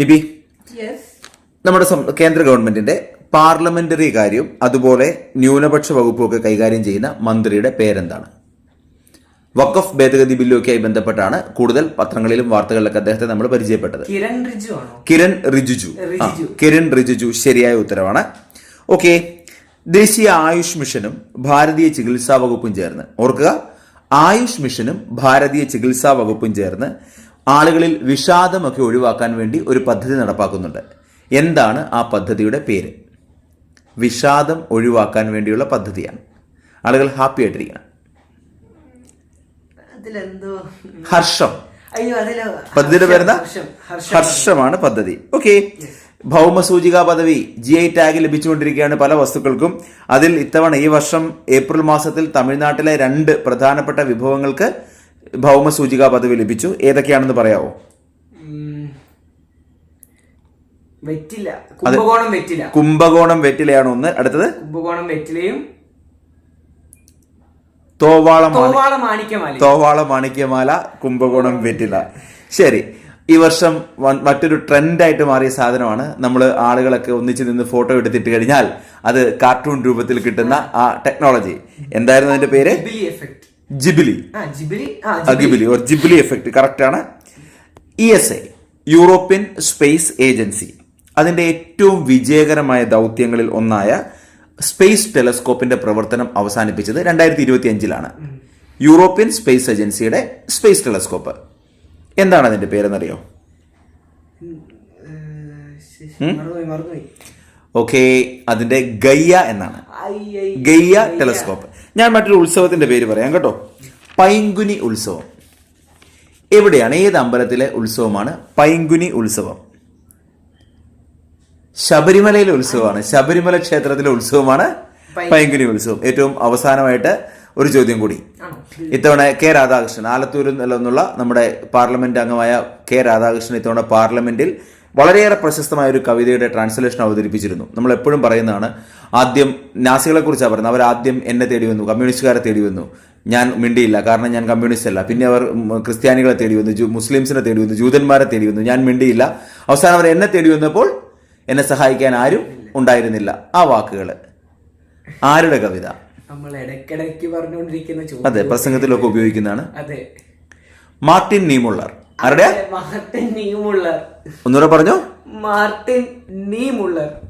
Nibi? Yes നമ്മുടെ കേന്ദ്ര ഗവൺമെന്റിന്റെ പാർലമെന്ററി കാര്യം അതുപോലെ ന്യൂനപക്ഷ വകുപ്പും ഒക്കെ കൈകാര്യം ചെയ്യുന്ന മന്ത്രിയുടെ പേരെന്താണ്? വഖഫ് ഭേദഗതി ബില്ലുമൊക്കെയായി ബന്ധപ്പെട്ടാണ് കൂടുതൽ പത്രങ്ങളിലും വാർത്തകളിലൊക്കെ അദ്ദേഹത്തെ നമ്മൾ പരിചയപ്പെട്ടത്. കിരൺ റിജു ആണോ? കിരൺ റിജിജു റിജിജു. കിരൺ റിജിജു ശരിയായ ഉത്തരവാണ്. ഓക്കെ. ദേശീയ ആയുഷ് മിഷനും ഭാരതീയ ചികിത്സാ വകുപ്പും ചേർന്ന്. ഓർക്കുക ആയുഷ് മിഷനും ഭാരതീയ ചികിത്സാ വകുപ്പും ചേർന്ന് ആളുകളിൽ വിഷാദമൊക്കെ ഒഴിവാക്കാൻ വേണ്ടി ഒരു പദ്ധതി നടപ്പാക്കുന്നുണ്ട്. എന്താണ് ആ പദ്ധതിയുടെ പേര്? വിഷാദം ഒഴിവാക്കാൻ വേണ്ടിയുള്ള പദ്ധതിയാണ്. ആളുകൾ ഹാപ്പി ആയിട്ടിരിക്കണം. ഹർഷം. പദ്ധതിയുടെ പേരെന്താ? ഹർഷം ഹർഷം ഹർഷമാണ് പദ്ധതി. ഓക്കെ ഭൗമസൂചിക പദവി ജി ഐ ടാഗ് ലഭിച്ചുകൊണ്ടിരിക്കുകയാണ് പല വസ്തുക്കൾക്കും. അതിൽ ഇത്തവണ ഈ വർഷം ഏപ്രിൽ മാസത്തിൽ തമിഴ്നാട്ടിലെ രണ്ട് പ്രധാനപ്പെട്ട വിഭവങ്ങൾക്ക് ഭൗമസൂചിക പദവി ലഭിച്ചു. ഏതൊക്കെയാണെന്ന് പറയാവോ. വെറ്റില. കുംഭകോണം വെറ്റില. കുംഭകോണം വെറ്റിലയാണ് ഒന്ന്. അടുത്തത്? കുംഭകോണം വെറ്റിലയും തോവാളം മാണിക്യമാലി തോവാള മാണിക്യമാല കുംഭകോണം വെറ്റില. ശരി. ഈ വർഷം മറ്റൊരു ട്രെൻഡായിട്ട് മാറിയ സാധനമാണ്. നമ്മൾ ആളുകളൊക്കെ ഒന്നിച്ച് നിന്ന് ഫോട്ടോ എടുത്തിട്ട് കഴിഞ്ഞാൽ അത് കാർട്ടൂൺ രൂപത്തിൽ കിട്ടുന്ന ആ ടെക്നോളജി. എന്തായിരുന്നു അതിന്റെ പേര്? എഫക്ട്. ജിബിലി. ആ ജിബിലി ആ ആ, Ghibli or Ghibli effect correct ആണ്. E S A European space agency അതിന്റെ ഏറ്റവും വിജയകരമായ ദൗത്യങ്ങളിൽ ഒന്നായ സ്പേസ് ടെലസ്കോപ്പിന്റെ പ്രവർത്തനം അവസാനിപ്പിച്ചത് രണ്ടായിരത്തി ഇരുപത്തി അഞ്ചിലാണ് യൂറോപ്യൻ സ്പേസ് ഏജൻസിയുടെ സ്പേസ് ടെലസ്കോപ്പ് എന്താണ് അതിന്റെ പേരെന്നറിയോ? ഓക്കെ അതിന്റെ ഗയ്യ എന്നാണ്. ഗയ്യ ടെലസ്കോപ്പ് ഞാൻ മറ്റൊരു ഉത്സവത്തിന്റെ പേര് പറയാം കേട്ടോ. പൈങ്കുനി ഉത്സവം. എവിടെയാണ്? ഏത് അമ്പലത്തിലെ ഉത്സവമാണ്? പൈങ്കുനി ഉത്സവം. ശബരിമലയിലെ ഉത്സവമാണ്. ശബരിമല ക്ഷേത്രത്തിലെ ഉത്സവമാണ് പൈങ്കുനി ഉത്സവം. ഏറ്റവും അവസാനമായിട്ട് ഒരു ചോദ്യം കൂടി. ഇത്തവണ കെ രാധാകൃഷ്ണൻ ആലത്തൂരിൽ നിന്നുള്ള നമ്മുടെ പാർലമെന്റ് അംഗമായ കെ രാധാകൃഷ്ണൻ ഇത്തവണ പാർലമെന്റിൽ വളരെയേറെ പ്രശസ്തമായ ഒരു കവിതയുടെ ട്രാൻസ്ലേഷൻ അവതരിപ്പിച്ചിരുന്നു. നമ്മൾ എപ്പോഴും പറയുന്നതാണ് ആദ്യം നാസികളെ കുറിച്ചാണ് പറയുന്നത്. അവർ ആദ്യം എന്നെ തേടി വന്നു. കമ്മ്യൂണിസ്റ്റുകാരെ തേടി വന്നു. ഞാൻ മിണ്ടിയില്ല. കാരണം ഞാൻ കമ്മ്യൂണിസ്റ്റ് അല്ല പിന്നെ അവർ ക്രിസ്ത്യാനികളെ തേടി വന്നു. ജൂ- മുസ്ലിംസിനെ തേടി വന്നു. ജൂതന്മാരെ തേടി വന്നു. ഞാൻ മിണ്ടിയില്ല. അവസാനം അവർ എന്നെ തേടി വന്നപ്പോൾ എന്നെ സഹായിക്കാൻ ആരും ഉണ്ടായിരുന്നില്ല. ആ വാക്കുകൾ ആരുടെ കവിത? നമ്മൾ ഇടയ്ക്കിടയ്ക്ക് പറഞ്ഞുകൊണ്ടിരിക്കുന്ന അതെ പ്രസംഗത്തിലൊക്കെ ഉപയോഗിക്കുന്നതാണ്. അതെ. Martin Niemoller. ആരുടെ? Martin Niemoller. ഒന്നുകൂടെ പറഞ്ഞോ. Martin Niemoller.